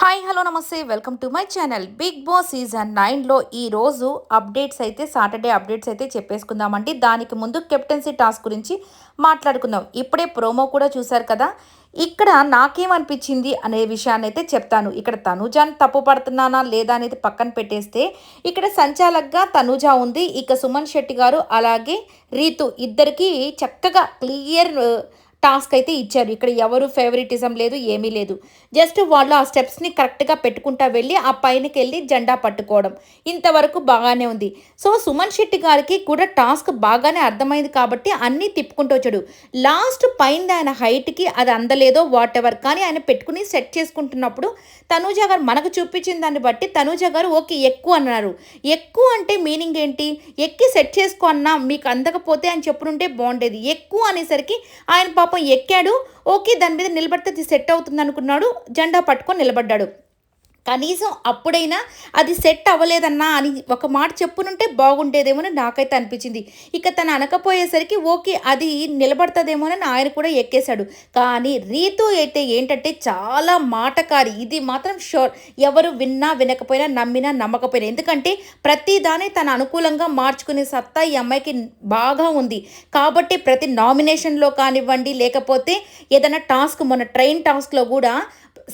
Hi hello నమస్తే. Welcome to my channel. Big boss season నైన్లో ఈరోజు అప్డేట్స్ అయితే సాటర్డే అప్డేట్స్ అయితే చెప్పేసుకుందామండి. దానికి ముందు కెప్టెన్సీ టాస్క్ గురించి మాట్లాడుకుందాం. ఇప్పుడే ప్రోమో కూడా చూశారు కదా. ఇక్కడ నాకేమనిపించింది అనే విషయాన్ని అయితే చెప్తాను. ఇక్కడ తనుజాని తప్పు పడుతున్నానా లేదా అనేది పక్కన పెట్టేస్తే ఇక్కడ సంచాలక్గా తనుజ ఉంది. ఇక సుమన్ శెట్టి గారు అలాగే రీతు ఇద్దరికి చక్కగా క్లియర్ టాస్క్ అయితే ఇచ్చారు. ఇక్కడ ఎవరు ఫేవరెటిజం లేదు ఏమీ లేదు. జస్ట్ వాళ్ళు ఆ స్టెప్స్ని కరెక్ట్గా పెట్టుకుంటా వెళ్ళి ఆ పైనకి వెళ్ళి జెండా పట్టుకోవడం. ఇంతవరకు బాగానే ఉంది. సో సుమన్ శెట్టి గారికి కూడా టాస్క్ బాగానే అర్థమైంది కాబట్టి అన్నీ తిప్పుకుంటూ వచ్చాడు. లాస్ట్ పైన ఆయన హైట్కి అది అందలేదో వాట్ ఎవర్ కానీ ఆయన పెట్టుకుని సెట్ చేసుకుంటున్నప్పుడు తనూజ గారు మనకు చూపించిన దాన్ని బట్టి తనూజ గారు ఓకే ఎక్కువ అన్నారు. ఎక్కువ అంటే మీనింగ్ ఏంటి? ఎక్కి సెట్ చేసుకో అన్నా మీకు అందకపోతే అని చెప్పుంటే బాగుండేది. ఎక్కువ అనేసరికి ఆయన ఎక్కాడు. ఓకే దాని మీద నిలబడితే అది సెట్ అవుతుంది అనుకున్నాడు జెండా పట్టుకొని నిలబడ్డాడు. కనీసం అప్పుడైనా అది సెట్ అవ్వలేదన్నా అని ఒక మాట చెప్పునుంటే బాగుండేదేమోనని నాకైతే అనిపించింది. ఇక తను అనకపోయేసరికి ఓకే అది నిలబడతదేమోనని ఆయన కూడా ఎక్కేశాడు. కానీ రీతు అయితే ఏంటంటే చాలా మాటకారి. ఇది మాత్రం షోర్. ఎవరు విన్నా వినకపోయినా నమ్మినా నమ్మకపోయినా. ఎందుకంటే ప్రతిదాన్ని తన అనుకూలంగా మార్చుకునే సత్తా ఈ అమ్మాయికి బాగా ఉంది. కాబట్టి ప్రతి నామినేషన్లో కానివ్వండి లేకపోతే ఏదైనా టాస్క్ మన ట్రైన్ టాస్క్లో కూడా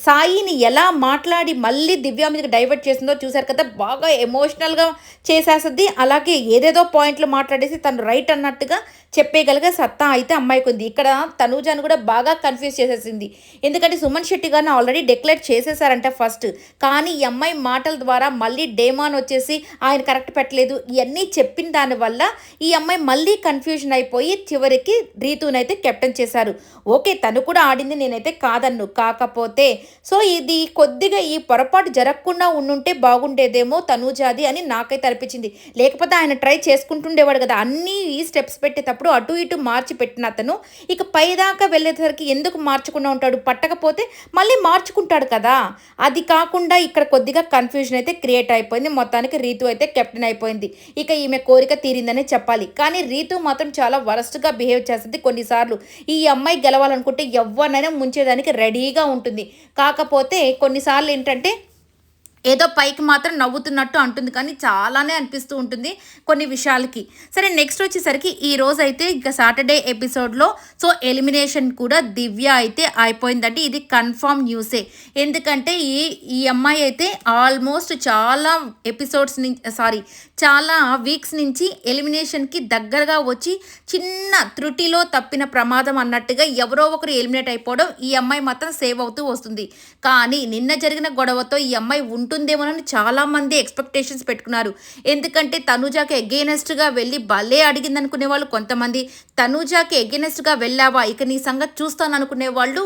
సాయిని ఎలా మాట్లాడి మళ్ళీ దివ్య మీదకి డైవర్ట్ చేసిందో చూశారు కదా బాగా ఎమోషనల్గా చేసేస్తుంది. అలాగే ఏదేదో పాయింట్లు మాట్లాడేసి తను రైట్ అన్నట్టుగా చెప్పేయగలిగే సత్తా అయితే అమ్మాయికి ఉంది. ఇక్కడ తనూజాను కూడా బాగా కన్ఫ్యూజ్ చేసేసింది. ఎందుకంటే సుమన్ శెట్టి గారిని ఆల్రెడీ డిక్లేర్ చేసేసారంట ఫస్ట్ కానీ ఈ అమ్మాయి మాటల ద్వారా మళ్ళీ డేమాన్ వచ్చేసి ఆయన కరెక్ట్ పెట్టలేదు. ఇవన్నీ చెప్పిన దానివల్ల ఈ అమ్మాయి మళ్ళీ కన్ఫ్యూజన్ అయిపోయి చివరికి రీతునైతే కెప్టెన్ చేశారు. ఓకే తను కూడా ఆడింది నేనైతే కాదన్ను. కాకపోతే సో ఇది కొద్దిగా ఈ పొరపాటు జరగకుండా ఉండుంటే బాగుండేదేమో తనూజాది అని నాకైతే అనిపించింది. లేకపోతే ఆయన ట్రై చేసుకుంటుండేవాడు కదా. అన్నీ ఈ స్టెప్స్ పెట్టేటప్పుడు అటు ఇటు మార్చి పెట్టిన అతను ఇక పైదాకా వెళ్ళేసరికి ఎందుకు మార్చకుండా ఉంటాడు? పట్టకపోతే మళ్ళీ మార్చుకుంటాడు కదా. అది కాకుండా ఇక్కడ కొద్దిగా కన్ఫ్యూజన్ అయితే క్రియేట్ అయిపోయింది. మొత్తానికి రీతు అయితే కెప్టెన్ అయిపోయింది. ఇక ఈమె కోరిక తీరిందనే చెప్పాలి. కానీ రీతు మాత్రం చాలా వరస్ట్గా బిహేవ్ చేస్తుంది కొన్నిసార్లు. ఈ అమ్మాయి గెలవాలనుకుంటే ఎవరినైనా ముంచేదానికి రెడీగా ఉంటుంది. కాకపోతే కొన్నిసార్లు ఏంటంటే ఏదో పైకి మాత్రం నవ్వుతున్నట్టు అంటుంది కానీ చాలానే అనిపిస్తూ ఉంటుంది కొన్ని విషయాలకి. సరే నెక్స్ట్ వచ్చేసరికి ఈ రోజు అయితే ఇక సాటర్డే ఎపిసోడ్లో సో ఎలిమినేషన్ కూడా దివ్య అయితే అయిపోయిందండి. ఇది కన్ఫామ్ న్యూసే ఎందుకంటే ఈ ఈ అమ్మాయి అయితే ఆల్మోస్ట్ చాలా ఎపిసోడ్స్ నుంచి సారీ చాలా వీక్స్ నుంచి ఎలిమినేషన్కి దగ్గరగా వచ్చి చిన్న త్రుటిలో తప్పిన ప్రమాదం అన్నట్టుగా ఎవరో ఒకరు ఎలిమినేట్ అయిపోవడం ఈ అమ్మాయి మాత్రం సేవ్ అవుతూ వస్తుంది. కానీ నిన్న జరిగిన గొడవతో ఈ అమ్మాయి ఉంటుందేమోనని చాలామంది ఎక్స్పెక్టేషన్స్ పెట్టుకున్నారు. ఎందుకంటే తనుజాకి ఎగెనెస్ట్గా వెళ్ళి భలే అడిగింది అనుకునే వాళ్ళు కొంతమంది. తనుజాకి ఎగెనెస్ట్గా వెళ్ళావా? ఇక నీ సంగతి చూస్తాను అనుకునే వాళ్ళు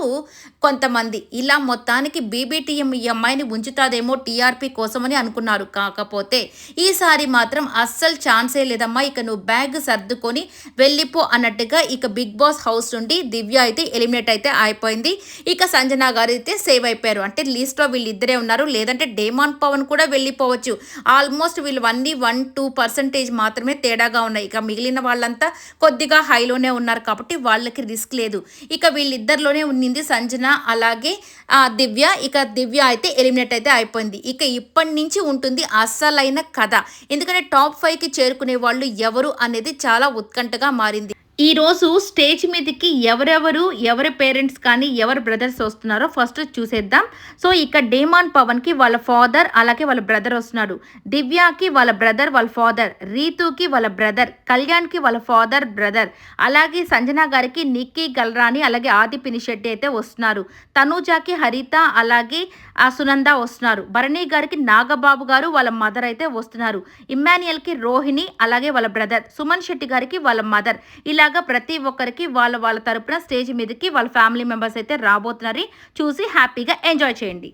కొంతమంది. ఇలా మొత్తానికి బీబీటీఎం ఈ అమ్మాయిని ఉంచుతాదేమో టీఆర్పీ కోసమని అనుకున్నారు. కాకపోతే ఈసారి మాత్రం అస్సలు ఛాన్సే లేదమ్మా. ఇక నువ్వు బ్యాగ్ సర్దుకొని వెళ్ళిపో అన్నట్టుగా ఇక బిగ్ బాస్ హౌస్ నుండి దివ్య అయితే ఎలిమినేట్ అయితే అయిపోయింది. ఇక సంజన గారు అయితే సేవ్ అయిపోయారు. అంటే లీస్ట్లో వీళ్ళిద్దరే ఉన్నారు. లేదంటే డేమాన్ పవన్ కూడా వెళ్ళిపోవచ్చు. ఆల్మోస్ట్ వీళ్ళు అన్నీ వన్ టూ పర్సంటేజ్ మాత్రమే తేడాగా ఉన్నాయి. ఇక మిగిలిన వాళ్ళంతా కొద్దిగా హైలోనే ఉన్నారు కాబట్టి వాళ్ళకి రిస్క్ లేదు. ఇక వీళ్ళిద్దరిలోనే ఉన్నింది సంజన అలాగే దివ్య. ఇక దివ్య అయితే ఎలిమినేట్ అయితే అయిపోయింది. ఇక ఇప్పటి నుంచి ఉంటుంది అస్సలైన కథ. ఎందుకంటే టాప్ ఫైవ్కి చేరుకునే వాళ్ళు ఎవరు అనేది చాలా ఉత్కంఠగా మారింది. ఈరోజు స్టేజ్ మీదకి ఎవరెవరు ఎవరి పేరెంట్స్ కానీ ఎవరి బ్రదర్స్ వస్తున్నారో ఫస్ట్ చూసేద్దాం. సో ఇక్కడ డేమాన్ పవన్కి వాళ్ళ ఫాదర్ అలాగే వాళ్ళ బ్రదర్ వస్తున్నాడు దివ్యాకి వాళ్ళ బ్రదర్ వాళ్ళ ఫాదర్. రీతుకి వాళ్ళ బ్రదర్. కళ్యాణ్కి వాళ్ళ ఫాదర్ బ్రదర్. అలాగే సంజన గారికి నిక్కీ గల్రాని అలాగే ఆది పినిశెట్టి అయితే వస్తున్నారు. తనూజాకి హరిత అలాగే సునంద వస్తున్నారు. భరణి గారికి నాగబాబు గారు వాళ్ళ మదర్ అయితే వస్తున్నారు. ఇమ్మాన్యుయల్కి రోహిణి అలాగే వాళ్ళ బ్రదర్. సుమన్ శెట్టి గారికి వాళ్ళ మదర్. ఇలా ఇలాగా ప్రతి ఒక్కరికి వాళ్ళ వాళ్ళ తరపున స్టేజ్ మీదకి వాళ్ళ ఫ్యామిలీ మెంబర్స్ అయితే రాబోతున్నారు. చూసి హ్యాపీగా ఎంజాయ్ చేయండి.